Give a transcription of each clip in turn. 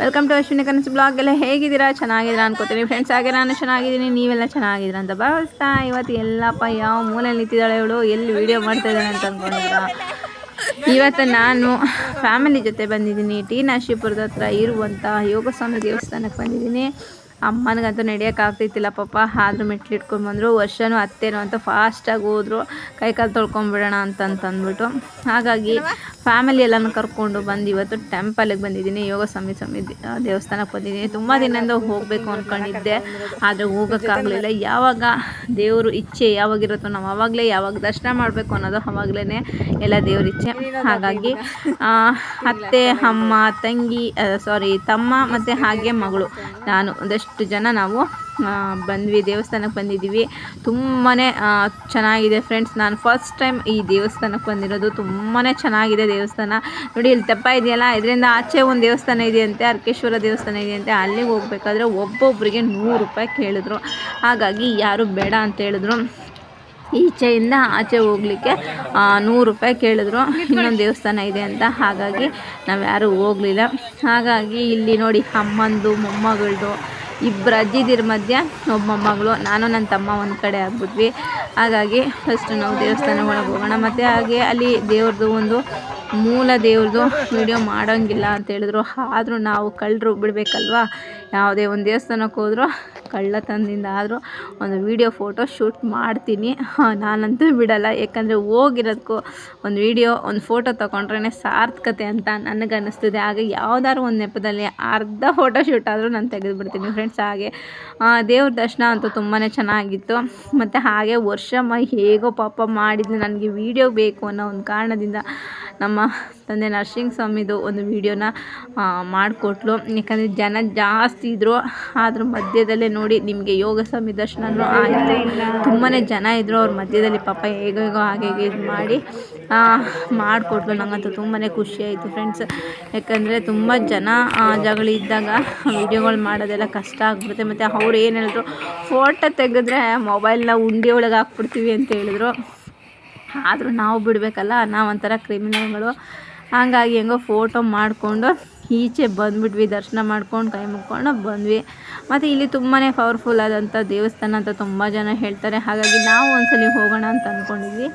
Welcome to Ashwini ಕನಸು blog ಎಲ್ಲ ಹೇಗಿದ್ದೀರಾ? ಚೆನ್ನಾಗಿದ್ದೀರಾ ಅನ್ಕೋತೀನಿ. ಫ್ರೆಂಡ್ಸ್ ಹಾಗೆ ನಾನು ಚೆನ್ನಾಗಿದ್ದೀನಿ. ನೀವೆಲ್ಲ ಚೆನ್ನಾಗಿದ್ದೀರಾ ಅಂತ ಭಾವಿಸ್ತಾ ಇವತ್ತು ಎಲ್ಲಪ್ಪ ಯಾವ ಮೂಲೆಯಲ್ಲಿ ನಿಂತಿದ್ದಾಳೆ ಇವಳು ಎಲ್ಲಿ ವೀಡಿಯೋ ಮಾಡ್ತಾ ಇದ್ದಾಳೆ ಅಂತ ಅಂದ್ಕೊಂಡಿದ್ರ ಇವತ್ತು ನಾನು ಫ್ಯಾಮಿಲಿ ಜೊತೆ ಬಂದಿದ್ದೀನಿ. ಟಿ ನಾಶಿಪುರದ ಹತ್ರ ಇರುವಂಥ ಯೋಗಸ್ವಾಮಿ ದೇವಸ್ಥಾನಕ್ಕೆ ಬಂದಿದ್ದೀನಿ. ಅಮ್ಮನಿಗಂತೂ ನಡೆಯೋಕೆ ಆಗ್ತಿತ್ತಿಲ್ಲ ಪಾಪ. ಆದರೂ ಮೆಟ್ಲು ಇಟ್ಕೊಂಡು ಬಂದರು. ವರ್ಷನೂ ಅತ್ತೇನೋ ಅಂತ ಫಾಸ್ಟಾಗಿ ಹೋದ್ರು. ಕೈಕಾಲು ತೊಳ್ಕೊಂಬಿಡೋಣ ಅಂತಂತಂದ್ಬಿಟ್ಟು ಹಾಗಾಗಿ ಫ್ಯಾಮಿಲಿ ಎಲ್ಲನೂ ಕರ್ಕೊಂಡು ಬಂದು ಇವತ್ತು ಟೆಂಪಲಿಗೆ ಬಂದಿದ್ದೀನಿ ಯೋಗ ಸ್ವಾಮಿ ಸ್ವಾಮಿ ದೇವಸ್ಥಾನಕ್ಕೆ ಬಂದಿದ್ದೀನಿ. ತುಂಬ ದಿನದಿಂದ ಹೋಗಬೇಕು ಅಂದ್ಕೊಂಡಿದ್ದೆ ಆದರೆ ಹೋಗೋಕ್ಕಾಗಲಿಲ್ಲ. ಯಾವಾಗ ದೇವರು ಇಚ್ಛೆ ಯಾವಾಗಿರುತ್ತೋ ನಾವು ಆವಾಗಲೇ ಯಾವಾಗ ದರ್ಶನ ಮಾಡಬೇಕು ಅನ್ನೋದು ಆವಾಗಲೇ ಎಲ್ಲ ದೇವ್ರ ಇಚ್ಛೆ. ಹಾಗಾಗಿ ಅತ್ತೆ, ಅಮ್ಮ, ತಂಗಿ ಸಾರಿ ತಮ್ಮ ಮತ್ತು ಹಾಗೆ ಮಗಳು. ನಾನು ಒಂದಷ್ಟು ಜನ ನಾವು ಬಂದ್ವಿ, ದೇವಸ್ಥಾನಕ್ಕೆ ಬಂದಿದ್ದೀವಿ. ತುಂಬಾ ಚೆನ್ನಾಗಿದೆ ಫ್ರೆಂಡ್ಸ್ ನಾನು ಫಸ್ಟ್ ಟೈಮ್ ಈ ದೇವಸ್ಥಾನಕ್ಕೆ ಬಂದಿರೋದು. ತುಂಬಾ ಚೆನ್ನಾಗಿದೆ ದೇವಸ್ಥಾನ. ನೋಡಿ, ಇಲ್ಲಿ ತೆಪ್ಪ ಇದೆಯಲ್ಲ? ಇದರಿಂದ ಆಚೆ ಒಂದು ದೇವಸ್ಥಾನ ಇದೆಯಂತೆ ಅರ್ಕೇಶ್ವರ ದೇವಸ್ಥಾನ ಇದೆಯಂತೆ ಅಲ್ಲಿಗೆ ಹೋಗ್ಬೇಕಾದ್ರೆ ಒಬ್ಬೊಬ್ಬರಿಗೆ ನೂರು ರೂಪಾಯಿ ಕೇಳಿದ್ರು. ಹಾಗಾಗಿ ಯಾರು ಬೇಡ ಅಂತ ಹೇಳಿದ್ರು. ಈಚೆಯಿಂದ ಆಚೆ ಹೋಗ್ಲಿಕ್ಕೆ ನೂರು ರೂಪಾಯಿ ಕೇಳಿದ್ರು. ಇನ್ನೊಂದು ದೇವಸ್ಥಾನ ಇದೆ ಅಂತ. ಹಾಗಾಗಿ ನಾವು ಯಾರೂ ಹೋಗಲಿಲ್ಲ. ಹಾಗಾಗಿ ಇಲ್ಲಿ ನೋಡಿ, ಅಮ್ಮಂದು, ಮೊಮ್ಮಗಳದು ಇಬ್ಬರು ಅಜ್ಜಿದಿರ ಮಧ್ಯ ಒಬ್ಬ ಮೊಮ್ಮಗಳು ನಾನು ನನ್ನ ತಮ್ಮ ಒಂದು ಕಡೆ ಆಗ್ಬಿಟ್ವಿ. ಹಾಗಾಗಿ ಫಸ್ಟ್ ನಾವು ದೇವಸ್ಥಾನ ಒಳಗೆ ಹೋಗೋಣ. ಮತ್ತು ಹಾಗೆ ಅಲ್ಲಿ ದೇವ್ರದ್ದು ಒಂದು ಮೂಲ ದೇವ್ರದ್ದು ವಿಡಿಯೋ ಮಾಡೋಂಗಿಲ್ಲ ಅಂತ ಹೇಳಿದ್ರು. ಆದರೂ ನಾವು ಕಳ್ಳರು ಬಿಡಬೇಕಲ್ವಾ? ಯಾವುದೇ ಒಂದು ದೇವಸ್ಥಾನಕ್ಕೆ ಹೋದರೂ ಕಳ್ಳತನದಿಂದ ಆದರೂ ಒಂದು ವೀಡಿಯೋ ಫೋಟೋ ಶೂಟ್ ಮಾಡ್ತೀನಿ. ನಾನಂತೂ ಬಿಡಲ್ಲ. ಯಾಕಂದರೆ ಹೋಗಿರೋದಕ್ಕೂ ಒಂದು ವೀಡಿಯೋ ಒಂದು ಫೋಟೋ ತೊಗೊಂಡ್ರೇ ಸಾರ್ಥಕತೆ ಅಂತ ನನಗನ್ನಿಸ್ತದೆ. ಹಾಗೆ ಯಾವುದಾದ್ರು ಒಂದು ನೆಪದಲ್ಲಿ ಅರ್ಧ ಫೋಟೋ ಶೂಟ್ ಆದರೂ ನಾನು ತೆಗೆದುಬಿಡ್ತೀನಿ ಫ್ರೆಂಡ್ಸ್ ಹಾಗೆ ದೇವ್ರ ದರ್ಶನ ಅಂತೂ ತುಂಬಾ ಚೆನ್ನಾಗಿತ್ತು. ಮತ್ತು ಹಾಗೆ ವರ್ಷಮ್ಮ ಹೇಗೋ ಪಾಪ ಮಾಡಿದ್ದು ನನಗೆ ವೀಡಿಯೋ ಬೇಕು ಅನ್ನೋ ಒಂದು ಕಾರಣದಿಂದ ನಮ್ಮ ತಂದೆ ನರಸಿಂಹ ಸ್ವಾಮಿದು ಒಂದು ವೀಡಿಯೋನ ಮಾಡಿಕೊಟ್ಲು. ಯಾಕಂದರೆ ಜನ ಜಾಸ್ತಿ ಇದ್ದರು ಅದ್ರ ಮಧ್ಯದಲ್ಲೇ ನೋಡಿ ನಿಮಗೆ ಯೋಗ ಸ್ವಾಮಿ ದರ್ಶನನೂ ಆಯಿತು ತುಂಬಾ ಜನ ಇದ್ದರು ಅವ್ರ ಮಧ್ಯದಲ್ಲಿ ಪಾಪ ಹೇಗೋ ಹೇಗೋ ಇದು ಮಾಡಿ ಮಾಡಿಕೊಟ್ಲು. ನಂಗಂತೂ ತುಂಬಾ ಖುಷಿ ಆಯಿತು ಫ್ರೆಂಡ್ಸ್ ಯಾಕಂದರೆ ತುಂಬ ಜನ ಜಗಳಿದ್ದಾಗ ವೀಡಿಯೋಗಳು ಮಾಡೋದೆಲ್ಲ ಕಷ್ಟ ಆಗ್ಬಿಡುತ್ತೆ. ಮತ್ತು ಅವ್ರು ಏನು ಹೇಳಿದ್ರು ಫೋಟೋ ತೆಗೆದ್ರೆ ಮೊಬೈಲ್ನ ಉಂಡಿ ಒಳಗೆ ಹಾಕ್ಬಿಡ್ತೀವಿ ಅಂತ ಹೇಳಿದ್ರು. ಆದರೂ ನಾವು ಬಿಡಬೇಕಲ್ಲ ನಾವು ಒಂಥರ ಕ್ರಿಮಿನಲ್ಗಳು. ಹಾಗಾಗಿ ಹೆಂಗೋ ಫೋಟೋ ಮಾಡಿಕೊಂಡು ಈಚೆ ಬಂದುಬಿಟ್ವಿ ದರ್ಶನ ಮಾಡ್ಕೊಂಡು ಕೈ ಮುಕ್ಕೊಂಡು ಬಂದ್ವಿ. ಮತ್ತು ಇಲ್ಲಿ ತುಂಬಾ ಪವರ್ಫುಲ್ ಆದಂಥ ದೇವಸ್ಥಾನ ಅಂತ ತುಂಬ ಜನ ಹೇಳ್ತಾರೆ. ಹಾಗಾಗಿ ನಾವು ಒಂದ್ಸಲ ಹೋಗೋಣ ಅಂತ ಅಂದ್ಕೊಂಡಿದ್ವಿ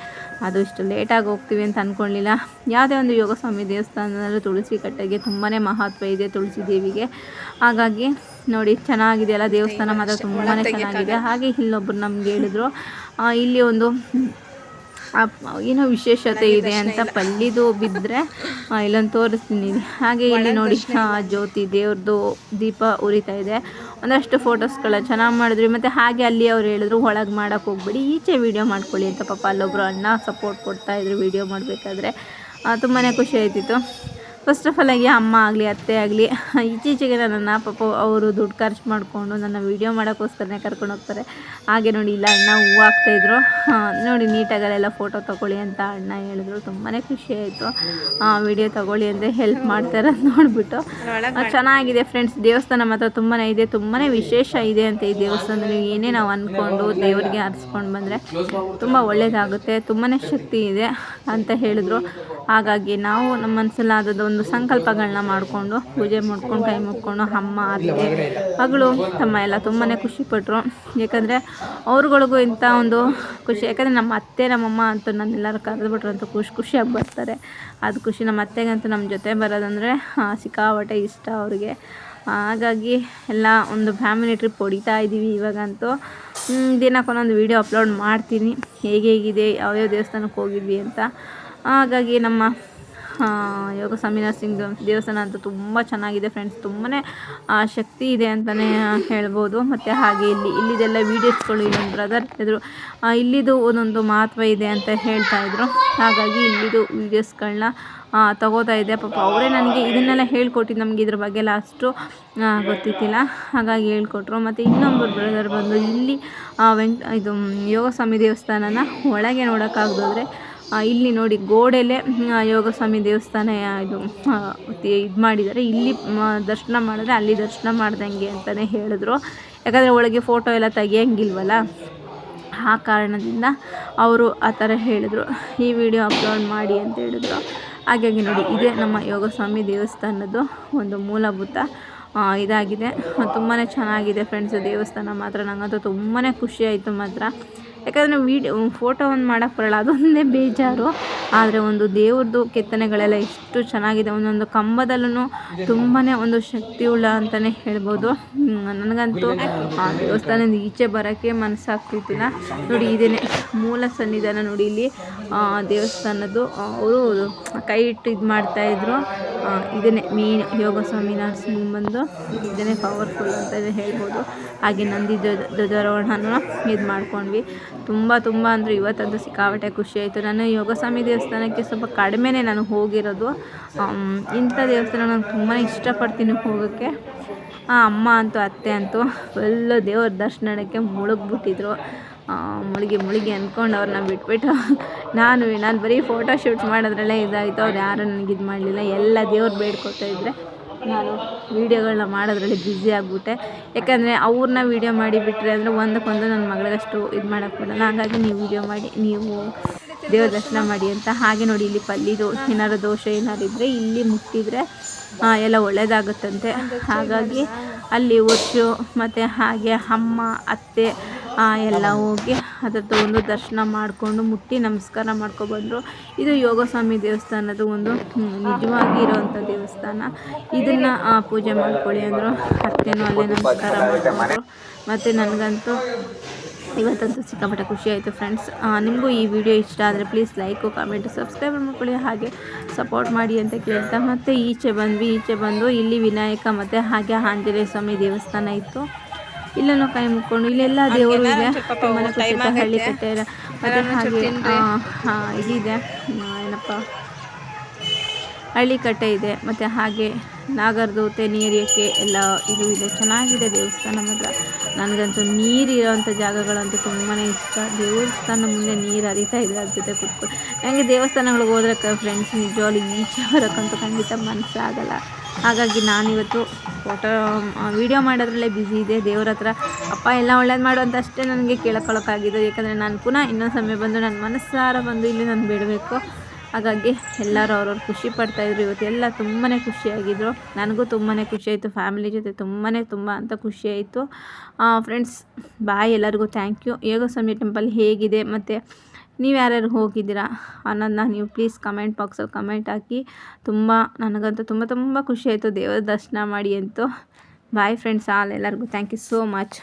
ಅದು ಇಷ್ಟು ಲೇಟಾಗಿ ಹೋಗ್ತೀವಿ ಅಂತ ಅಂದ್ಕೊಳ್ಳಿಲ್ಲ ಯಾವುದೇ ಒಂದು ಯೋಗಸ್ವಾಮಿ ದೇವಸ್ಥಾನದಲ್ಲೂ ತುಳಸಿ ಕಟ್ಟೆಗೆ ತುಂಬಾ ಮಹತ್ವ ಇದೆ ತುಳಸಿ ದೇವಿಗೆ. ಹಾಗಾಗಿ ನೋಡಿ ಚೆನ್ನಾಗಿದೆ ಅಲ್ಲ ದೇವಸ್ಥಾನ ಮಾತ್ರ ತುಂಬಾ ಚೆನ್ನಾಗಿದೆ. ಹಾಗೆ ಇಲ್ಲೊಬ್ರು ನಮ್ಗೆ ಹೇಳಿದ್ರು ಇಲ್ಲಿ ಒಂದು ಏನೋ ವಿಶೇಷತೆ ಇದೆ ಅಂತ ಪಲ್ಲಿದು ಬಿದ್ದರೆ ಇಲ್ಲೊಂದು ತೋರಿಸ್ತೀನಿ. ಹಾಗೆ ಇಲ್ಲಿ ನೋಡಿ ಜ್ಯೋತಿ ದೇವ್ರದ್ದು ದೀಪ ಉರಿತಾ ಇದೆ. ಒಂದಷ್ಟು ಫೋಟೋಸ್ಗಳ ಚೆನ್ನಾಗಿ ಮಾಡಿದ್ರಿ. ಮತ್ತು ಹಾಗೆ ಅಲ್ಲಿ ಅವ್ರು ಹೇಳಿದ್ರು ಒಳಗೆ ಮಾಡೋಕ್ಕೆ ಹೋಗ್ಬೇಡಿ. ಈಚೆ ವೀಡಿಯೋ ಮಾಡ್ಕೊಳ್ಳಿ. ಅಂತ ಪಾಪ ಅಲ್ಲೊಬ್ಬರು ಅಣ್ಣ ಸಪೋರ್ಟ್ ಕೊಡ್ತಾಯಿದ್ರು ವೀಡಿಯೋ ಮಾಡಬೇಕಾದ್ರೆ. ತುಂಬಾ ಖುಷಿ ಆಯ್ತಿತ್ತು. ಫಸ್ಟ್ ಆಫ್ ಆಲ್ ಆಗಿ ಅಮ್ಮ ಆಗಲಿ ಅತ್ತೆ ಆಗಲಿ ಇತ್ತೀಚೆಗೆ ನನ್ನ ಪಾಪ ಅವರು ದುಡ್ಡು ಖರ್ಚು ಮಾಡಿಕೊಂಡು ನನ್ನ ವೀಡಿಯೋ ಮಾಡೋಕ್ಕೋಸ್ಕರನೇ ಕರ್ಕೊಂಡು ಹೋಗ್ತಾರೆ. ಹಾಗೆ ನೋಡಿ ಇಲ್ಲ ಅಣ್ಣ ಹೂವು ಹಾಕ್ತಾಯಿದ್ರು ನೋಡಿ ನೀಟಾಗಲೆಲ್ಲ ಫೋಟೋ ತೊಗೊಳ್ಳಿ ಅಂತ ಅಣ್ಣ ಹೇಳಿದ್ರು. ತುಂಬಾ ಖುಷಿ ಆಯಿತು. ವಿಡಿಯೋ ತೊಗೊಳ್ಳಿ ಅಂದರೆ ಹೆಲ್ಪ್ ಮಾಡ್ತಾರೆ ನೋಡಿಬಿಟ್ಟು. ಚೆನ್ನಾಗಿದೆ ಫ್ರೆಂಡ್ಸ್ ದೇವಸ್ಥಾನ ಮಾತ್ರ ತುಂಬಾ ಇದೆ ತುಂಬಾ ವಿಶೇಷ ಇದೆ ಅಂತ ಈ ದೇವಸ್ಥಾನದಲ್ಲಿ ಏನೇ ನಾವು ಅಂದ್ಕೊಂಡು ದೇವರಿಗೆ ಹರಿಸ್ಕೊಂಡು ಬಂದರೆ ತುಂಬ ಒಳ್ಳೆಯದಾಗುತ್ತೆ ತುಂಬಾ ಶಕ್ತಿ ಇದೆ ಅಂತ ಹೇಳಿದ್ರು. ಹಾಗಾಗಿ ನಾವು ನಮ್ಮ ಮನಸ್ಸಲ್ಲಾದ ಒಂದು ಸಂಕಲ್ಪಗಳನ್ನ ಮಾಡಿಕೊಂಡು ಪೂಜೆ ಮಾಡ್ಕೊಂಡು ಕೈ ಮುಕ್ಕೊಂಡು ಅಮ್ಮ ಅದಕ್ಕೆ ಮಗಳು, ತಮ್ಮ ಎಲ್ಲ ತುಂಬಾ ಖುಷಿಪಟ್ಟರು ಯಾಕಂದರೆ ಅವ್ರುಗಳಿಗೂ ಇಂಥ ಒಂದು ಖುಷಿ, ಯಾಕಂದರೆ ನಮ್ಮ ಅತ್ತೆ ನಮ್ಮಮ್ಮ ಅಂತೂ ನನ್ನೆಲ್ಲರೂ ಕರೆದುಬಿಟ್ರು ಅಂತ ಖುಷಿ, ಖುಷಿಯಾಗಿ ಬರ್ತಾರೆ. ಅದು ಖುಷಿ ನಮ್ಮ ಅತ್ತೆಗಂತೂ ನಮ್ಮ ಜೊತೆ ಬರೋದಂದರೆ ಸಿಕ್ಕಾಪಟ್ಟೆ ಇಷ್ಟ ಅವ್ರಿಗೆ. ಹಾಗಾಗಿ ಎಲ್ಲ ಒಂದು ಫ್ಯಾಮಿಲಿ ಟ್ರಿಪ್ ಹೊಡಿತಾ ಇದ್ದೀವಿ ಇವಾಗಂತೂ. ದಿನಕ್ಕೊಂದೊಂದು ವೀಡಿಯೋ ಅಪ್ಲೋಡ್ ಮಾಡ್ತೀನಿ. ಹೇಗೆ ಹೇಗಿದೆ, ಯಾವ್ಯಾವ ದೇವಸ್ಥಾನಕ್ಕೆ ಹೋಗಿದ್ವಿ ಅಂತ. ಹಾಗಾಗಿ ನಮ್ಮ ಯೋಗ ಸ್ವಾಮಿ ಸಿಂಗ್ ದೇವಸ್ಥಾನ ಅಂತೂ ತುಂಬ ಚೆನ್ನಾಗಿದೆ ಫ್ರೆಂಡ್ಸ್ ತುಂಬಾ ಶಕ್ತಿ ಇದೆ ಅಂತಲೇ ಹೇಳ್ಬೋದು. ಮತ್ತು ಹಾಗೆ ಇಲ್ಲಿ, ಇಲ್ಲಿದೆಲ್ಲ ವೀಡಿಯೋಸ್ಗಳು ಇಲ್ಲೊಂದು ಬ್ರದರ್ ಇದ್ದರು ಇಲ್ಲಿದು ಒಂದೊಂದು ಮಹತ್ವ ಇದೆ ಅಂತ ಹೇಳ್ತಾಯಿದ್ರು ಹಾಗಾಗಿ ಇಲ್ಲಿದು ವೀಡಿಯೋಸ್ಗಳನ್ನ ತಗೋತಾ ಇದ್ದೆ. ಪಾಪ ಅವರೇ ನನಗೆ ಇದನ್ನೆಲ್ಲ ಹೇಳ್ಕೊಟ್ಟಿದ್ದು ನಮಗೆ ಇದ್ರ ಬಗ್ಗೆ ಲಾಸ್ಟು ಗೊತ್ತಿತ್ತಿಲ್ಲ ಹಾಗಾಗಿ ಹೇಳ್ಕೊಟ್ರು. ಮತ್ತು ಇನ್ನೊಬ್ಬರು ಬ್ರದರ್ ಬಂದು ಇಲ್ಲಿ ವೆಂಕ್, ಇದು ಯೋಗ ಸ್ವಾಮಿ ದೇವಸ್ಥಾನನ ಒಳಗೆ ನೋಡೋಕ್ಕಾಗದೋದ್ರೆ ಇಲ್ಲಿ ನೋಡಿ ಗೋಡೆಯಲ್ಲೇ ಯೋಗಸ್ವಾಮಿ ದೇವಸ್ಥಾನ ಇದು ಇದು ಮಾಡಿದ್ದಾರೆ ಇಲ್ಲಿ ದರ್ಶನ ಮಾಡಿದ್ರೆ ಅಲ್ಲಿ ದರ್ಶನ ಮಾಡ್ದಂಗೆ ಅಂತಲೇ ಹೇಳಿದ್ರು. ಯಾಕಂದರೆ ಒಳಗೆ ಫೋಟೋ ಎಲ್ಲ ತೆಗಿಯಂಗಿಲ್ವಲ್ಲ? ಆ ಕಾರಣದಿಂದ ಅವರು ಆ ಥರ ಹೇಳಿದರು. ಈ ವಿಡಿಯೋ ಅಪ್ಲೋಡ್ ಮಾಡಿ ಅಂತ ಹೇಳಿದ್ರು. ಹಾಗಾಗಿ ನೋಡಿ, ಇದೇ ನಮ್ಮ ಯೋಗಸ್ವಾಮಿ ದೇವಸ್ಥಾನದ್ದು ಒಂದು ಮೂಲಭೂತ ಇದಾಗಿದೆ. ತುಂಬಾ ಚೆನ್ನಾಗಿದೆ ಫ್ರೆಂಡ್ಸ್ ದೇವಸ್ಥಾನ ಮಾತ್ರ. ನನಗಂತೂ ತುಂಬಾ ಖುಷಿಯಾಯಿತು ಮಾತ್ರ. ಯಾಕಂದರೆ ವಿಡಿಯೋ ಫೋಟೋ ಒಂದು ಮಾಡೋಕ್ಕೆ ಬರಲ್ಲ, ಅದೊಂದೇ ಬೇಜಾರು. ಆದರೆ ಒಂದು ದೇವ್ರದ್ದು ಕೆತ್ತನೆಗಳೆಲ್ಲ ಎಷ್ಟು ಚೆನ್ನಾಗಿದೆ, ಒಂದೊಂದು ಕಂಬದಲ್ಲೂ ತುಂಬಾ ಒಂದು ಶಕ್ತಿಯುಳ್ಳ ಅಂತಲೇ ಹೇಳ್ಬೋದು. ನನಗಂತೂ ಆ ದೇವಸ್ಥಾನದಿಂದ ಈಚೆ ಬರೋಕ್ಕೆ ಮನಸ್ಸಾಗ್ತಿದ್ದಿಲ್ಲ ನೋಡಿ ಇದೇ ಮೂಲ ಸನ್ನಿಧಾನ ನೋಡಿ ಇಲ್ಲಿ. ದೇವಸ್ಥಾನದ್ದು ಅವರು ಕೈ ಇಟ್ಟು ಇದು ಮಾಡ್ತಾಯಿದ್ರು ಇದನ್ನೇ ಮೀನ್ ಯೋಗ ಸ್ವಾಮಿ ನರ್ಸಿಂಗ್ ಬಂದು ಇದನ್ನೇ ಪವರ್ಫುಲ್ ಅಂತ ಹೇಳ್ಬೋದು. ಹಾಗೆ ನಂದಿ ಧ್ವಜ, ಧ್ವಜಾರೋಹಣನೂ ಇದು ಮಾಡ್ಕೊಂಡ್ವಿ. ತುಂಬ ತುಂಬ ಅಂದರೆ ಇವತ್ತಂತೂ ಸಿಕ್ಕಾಪಟ್ಟೆ ಖುಷಿ ಆಯಿತು. ನಾನು ಯೋಗಸ್ವಾಮಿ ದೇವಸ್ಥಾನಕ್ಕೆ ಸ್ವಲ್ಪ ಕಡಿಮೆನೇ ನಾನು ಹೋಗಿರೋದು. ಇಂಥ ದೇವಸ್ಥಾನ ನಾನು ತುಂಬಾ ಇಷ್ಟಪಡ್ತೀನಿ ಹೋಗೋಕ್ಕೆ. ಅಮ್ಮ ಅಂತೂ, ಅತ್ತೆ ಅಂತೂ ಫುಲ್ ದೇವ್ರ ದರ್ಶನಕ್ಕೆ ಮುಳುಗ್ಬಿಟ್ಟಿದ್ರು. ಮುಳುಗಿ ಮುಳುಗಿ ಅಂದ್ಕೊಂಡು ಅವ್ರನ್ನ ಬಿಟ್ಬಿಟ್ಟು ನಾನು ನಾನು ಬರೀ ಫೋಟೋ ಶೂಟ್ ಮಾಡೋದ್ರಲ್ಲೇ ಇದಾಯಿತು. ಅವ್ರು ಯಾರು ನನಗೆ ಇದು ಮಾಡಲಿಲ್ಲ ಎಲ್ಲ ದೇವ್ರು ಬೇಡ್ಕೊತಾ ಇದ್ದರೆ ನಾನು ವೀಡಿಯೋಗಳನ್ನ ಮಾಡೋದ್ರಲ್ಲಿ ಬ್ಯುಸಿ ಆಗಿಬಿಟ್ಟೆ. ಯಾಕಂದರೆ ಅವ್ರನ್ನ ವೀಡಿಯೋ ಮಾಡಿ ಬಿಟ್ಟರೆ ಅಂದರೆ ಒಂದಕ್ಕೊಂದು ನನ್ನ ಮಗಳಿಗಷ್ಟು ಇದು ಮಾಡೋಕ್ಕೆ ಹಾಗಾಗಿ ನೀವು ವೀಡಿಯೋ ಮಾಡಿ, ನೀವು ದೇವ್ರ ದರ್ಶನ ಮಾಡಿ ಅಂತ. ಹಾಗೆ ನೋಡಿ ಇಲ್ಲಿ ಪಲ್ಲಿದು ಏನಾದ್ರು ದೋಷ ಏನಾದ್ರು ಇದ್ದರೆ ಇಲ್ಲಿ ಮುಟ್ಟಿದರೆ ಎಲ್ಲ ಒಳ್ಳೆಯದಾಗುತ್ತಂತೆ ಹಾಗಾಗಿ ಅಲ್ಲಿ ಒಟ್ಟು ಮತ್ತು ಹಾಗೆ ಅಮ್ಮ, ಅತ್ತೆ ಎಲ್ಲ ಹೋಗಿ ಅದ್ರ ಒಂದು ದರ್ಶನ ಮಾಡಿಕೊಂಡು ಮುಟ್ಟಿ ನಮಸ್ಕಾರ ಮಾಡ್ಕೊಬಂದರು. ಇದು ಯೋಗಸ್ವಾಮಿ ದೇವಸ್ಥಾನದ ಒಂದು ನಿಜವಾಗಿ ಇರೋವಂಥ ದೇವಸ್ಥಾನ. ಇದನ್ನು ಪೂಜೆ ಮಾಡ್ಕೊಳ್ಳಿ ಅಂದರು. ಅತ್ತೆನೂ ಅಲ್ಲೇ ನಮಸ್ಕಾರ ಮಾಡಿಕೊಂಡ್ರು ಮತ್ತು ನನಗಂತೂ ಇವತ್ತಂತೂ ಸಿಕ್ಕಾಪಟ್ಟೆ ಖುಷಿ ಆಯಿತು ಫ್ರೆಂಡ್ಸ್. ನಿಮಗೂ ಈ ವಿಡಿಯೋ ಇಷ್ಟ ಆದರೆ ಪ್ಲೀಸ್ ಲೈಕು ಕಾಮೆಂಟು ಸಬ್ಸ್ಕ್ರೈಬ್ ಮಾಡ್ಕೊಳ್ಳಿ. ಹಾಗೆ ಸಪೋರ್ಟ್ ಮಾಡಿ ಅಂತ ಕೇಳ್ತಾ ಮತ್ತು ಈಚೆ ಬಂದ್ವಿ, ಈಚೆ ಬಂದು ಇಲ್ಲಿ ವಿನಾಯಕ ಮತ್ತು ಹಾಗೆ ಆಂಜನೇಯ ಸ್ವಾಮಿ ದೇವಸ್ಥಾನ ಇತ್ತು. ಇಲ್ಲೆಲ್ಲೋ ಕೈ ಮುಕ್ಕೊಂಡು ಇಲ್ಲೆಲ್ಲ ದೇವರು ಇದೆ. ತುಂಬಾ. ಹಳ್ಳಿ ಕಟ್ಟೆ ಇದೆ. ಮತ್ತು ಹಾಗೆ ಇದಿದೆ ಏನಪ್ಪ. ಹಳ್ಳಿ ಕಟ್ಟೆ ಇದೆ. ಮತ್ತು ಹಾಗೆ ನಾಗರದೋತೆ ನೀರಿಯಕ್ಕೆ ಎಲ್ಲ ಇದು ಇದೆ. ಚೆನ್ನಾಗಿದೆ ದೇವಸ್ಥಾನ ಮಾತ್ರ. ನನಗಂತೂ ನೀರಿರೋವಂಥ ಜಾಗಗಳಂತೂ ತುಂಬಾ ಇಷ್ಟ. ದೇವಸ್ಥಾನ ಮುಂದೆ ನೀರು ಹರಿತಾ ಇದೆ ಅದ್ರ ಜೊತೆ ಕುತ್ಕೊಂಡು ನನಗೆ ದೇವಸ್ಥಾನಗಳಿಗೆ ಹೋದ್ರೆ ಫ್ರೆಂಡ್ಸ್ ನಿಜವಾಗ್ಲೂ ಈಚೆ ಬರೋಕ್ಕಂತೂ ಖಂಡಿತ ಮನಸ್ಸಾಗಲ್ಲ ಹಾಗಾಗಿ ನಾನಿವತ್ತು ಫೋಟೋ ವೀಡಿಯೋ ಮಾಡೋದ್ರಲ್ಲೇ ಬ್ಯುಸಿ ಇದೆ. ದೇವ್ರ ಹತ್ರ, ಅಪ್ಪ, ಎಲ್ಲ ಒಳ್ಳೇದು ಮಾಡು ಅಷ್ಟೇ ನನಗೆ ಕೇಳ್ಕೊಳ್ಳೋಕ್ಕಾಗಿದ್ದು ಯಾಕಂದರೆ ನಾನು ಪುನಃ ಇನ್ನೊಂದು ಸಮಯ ಬಂದು ನನ್ನ ಮನಸ್ಸಾರ ಬಂದು ಇಲ್ಲಿ ನಾನು ಬಿಡಬೇಕು. ಹಾಗಾಗಿ ಎಲ್ಲರೂ ಅವ್ರವ್ರು ಖುಷಿ ಪಡ್ತಾಯಿದ್ರು ಇವತ್ತು ಎಲ್ಲ ತುಂಬಾ ಖುಷಿಯಾಗಿದ್ದರು ನನಗೂ ತುಂಬಾ ಖುಷಿಯಾಯಿತು ಫ್ಯಾಮಿಲಿ ಜೊತೆ ತುಂಬಾ ತುಂಬ ಅಂತ ಖುಷಿಯಾಯಿತು ಫ್ರೆಂಡ್ಸ್ ಬಾಯ್, ಎಲ್ಲರಿಗೂ ಥ್ಯಾಂಕ್ ಯು ಯೋಗಸ್ವಾಮಿ ಟೆಂಪಲ್ ಹೇಗಿದೆ? ಮತ್ತು ನೀವು ಯಾರ್ಯಾರು ಹೋಗಿದ್ದೀರಾ ಅನ್ನೋದನ್ನ ನೀವು ಪ್ಲೀಸ್ ಕಮೆಂಟ್ ಬಾಕ್ಸಲ್ಲಿ ಕಮೆಂಟ್ ಹಾಕಿ. ತುಂಬ ನನಗಂತೂ ತುಂಬ ತುಂಬ ಖುಷಿ ಆಯಿತು ದೇವರ ದರ್ಶನ ಮಾಡಿ ಅಂತೂ. ಬಾಯ್ ಫ್ರೆಂಡ್ಸ್ ಆಲ್ ಎಲ್ಲರಿಗೂ ಥ್ಯಾಂಕ್ ಯು ಸೋ ಮಚ್